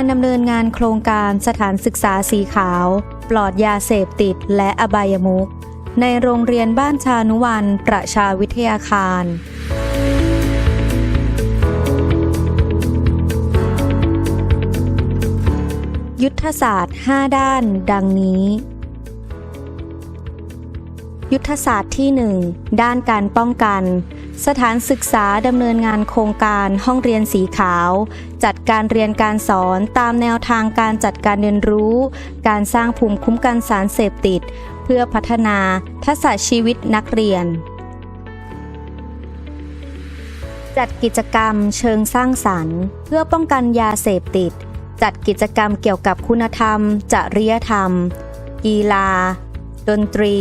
การดำเนินงานโครงการสถานศึกษาสีขาว ปลอดยาเสพติดและอบายมุขในโรงเรียนบ้านชานุวันประชาวิทยาคาร ยุทธศาสตร์ 5 ด้าน ดังนี้ ยุทธศาสตร์ที่ 1 ด้านการป้องกัน สถานศึกษาดำเนินงานโครงการห้องเรียนสีขาว จัดการเรียนการสอนตามแนวทางการจัดการเรียนรู้ การสร้างภูมิคุ้มกันสารเสพติด เพื่อพัฒนาทักษะชีวิตนักเรียน จัดกิจกรรมเชิงสร้างสรรค์ เพื่อป้องกันยาเสพติด จัดกิจกรรมเกี่ยวกับคุณธรรม จริยธรรม กีฬา ดนตรี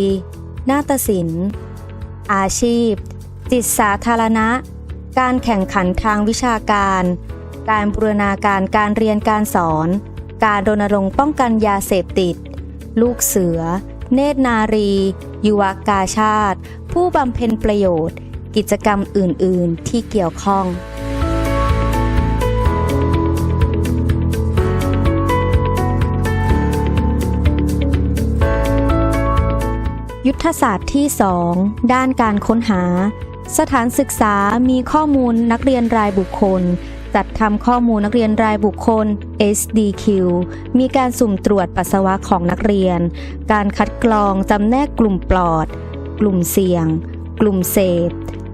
นาฏศิลป์ อาชีพ จิตสาธารณะ การแข่งขันทางวิชาการ การบูรณาการการเรียนการสอน การรณรงค์ป้องกันยาเสพติด ลูกเสือ เนตรนารี ยุวกาชาติ ผู้บำเพ็ญประโยชน์ กิจกรรมอื่น ๆ ที่เกี่ยวข้อง ยุทธศาสตร์ที่ 2 ด้านการค้นหา สถานศึกษามีข้อมูลนักเรียนรายบุคคล จัดทำข้อมูลนักเรียนรายบุคคล SDQ มีการสุ่มตรวจปัสสาวะของนักเรียน การคัดกรองจำแนกกลุ่มปลอด กลุ่มเสี่ยง กลุ่มเสพ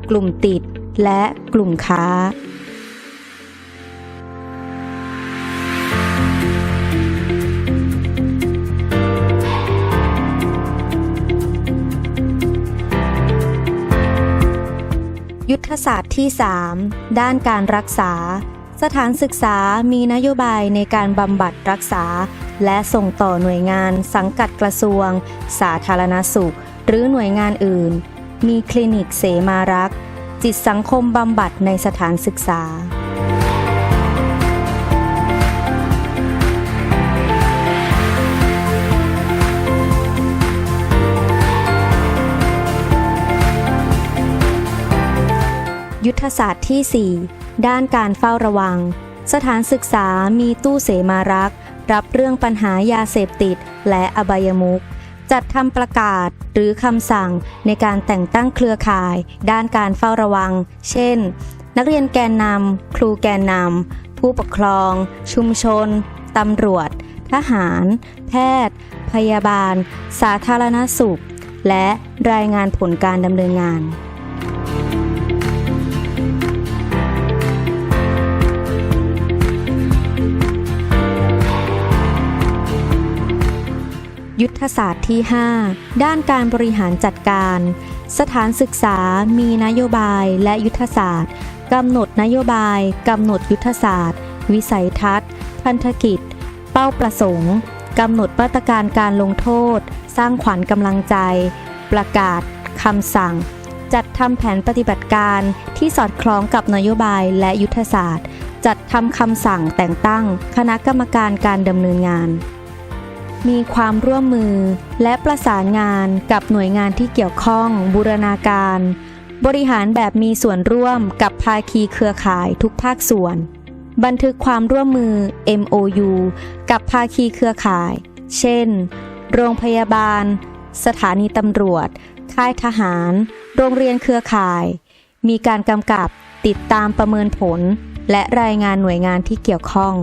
กลุ่มติด และกลุ่มค้า ศาสตร์ที่ 3 ด้านการรักษา สถานศึกษามีนโยบายในการบำบัดรักษา และส่งต่อหน่วยงานสังกัดกระทรวง สาธารณสุข หรือหน่วยงานอื่น มีคลินิกเสมารักจิตสังคมบำบัดในสถานศึกษา ยุทธศาสตร์ที่ 4 ด้านการเฝ้าระวัง สถานศึกษามีตู้เสมารักรับเรื่องปัญหายาเสพติด และอบายมุขจัดทำประกาศหรือคำสั่งในการแต่งตั้งเครือข่าย ด้านการเฝ้าระวัง เช่น นักเรียนแกนนำครูแกนนำผู้ปกครอง ชุมชนตำรวจ ทหาร แพทย์ พยาบาล สาธารณสุข และรายงานผลการดำเนินงาน ยุทธศาสตร์ที่ 5 ด้านการบริหารจัดการ สถานศึกษามีนโยบายและยุทธศาสตร์กำหนดนโยบายกำหนดยุทธศาสตร์ วิสัยทัศน์ พันธกิจ เป้าประสงค์กำหนดมาตรการการลงโทษ สร้างขวัญกำลังใจ ประกาศคำสั่ง จัดทำแผนปฏิบัติการที่สอดคล้องกับนโยบายและยุทธศาสตร์ จัดทำคำสั่งแต่งตั้ง คณะกรรมการการดำเนินงาน มีความร่วมมือ และประสานงานกับหน่วยงานที่เกี่ยวข้อง บูรณาการ บริหารแบบมีส่วนร่วมกับภาคีเครือข่ายทุกภาคส่วน บันทึกความร่วมมือ MOU กับภาคีเครือข่าย เช่น โรงพยาบาล สถานีตำรวจ ค่ายทหาร โรงเรียนเครือข่าย มีการกำกับติดตามประเมินผล และรายงานหน่วยงานที่เกี่ยวข้อง